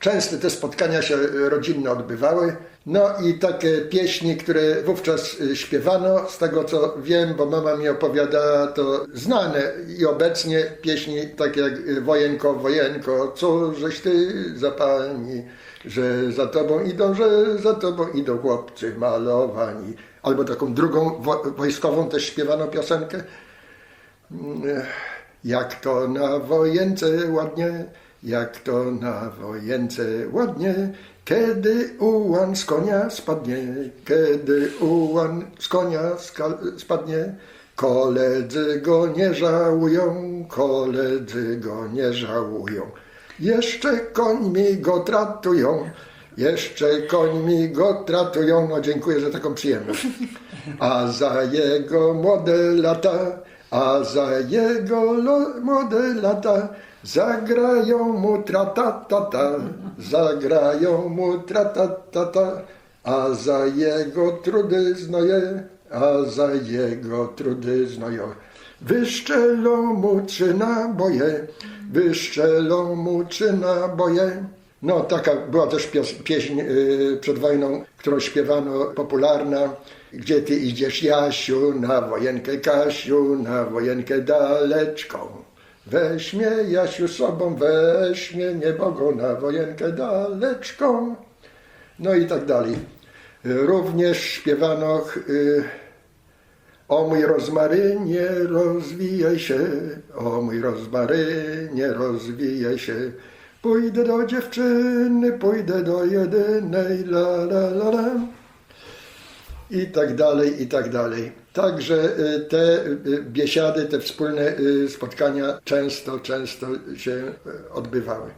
Często te spotkania się rodzinne odbywały. No i takie pieśni, które wówczas y, śpiewano, z tego co wiem, bo mama mi opowiadała, to znane i obecnie pieśni takie jak y, Wojenko, Wojenko, co żeś ty za pani, że za tobą idą, że za tobą idą chłopcy malowani. Albo taką drugą wo- wojskową też śpiewano piosenkę. Jak to na wojence ładnie, jak to na wojence ładnie, kiedy ułan z konia spadnie, kiedy ułan z konia spadnie, koledzy go nie żałują, koledzy go nie żałują. Jeszcze końmi go tratują, jeszcze końmi go tratują. No dziękuję za taką przyjemność. A za jego młode lata, a za jego młode lata zagrają mu tratatata, zagrają mu tratatata, a za jego trudy znoje, a za jego trudy znoje. Wyszczelą mu trzy naboje, wyszczelą mu trzy naboje. No, taka była też pios, pieśń y, przed wojną, którą śpiewano, popularna. Gdzie ty idziesz, Jasiu, na wojenkę Kasiu, na wojenkę daleczką. Weź mnie, Jasiu, sobą, weź mnie, na wojenkę daleczką. No i tak dalej. Również śpiewano y, o mój rozmarynie, rozwijaj się, o mój rozmarynie, rozwijaj się. Pójdę do dziewczyny, pójdę do jedynej, la la la la. I tak dalej, i tak dalej. Także y, te y, biesiady, te wspólne y, spotkania często, często się odbywały.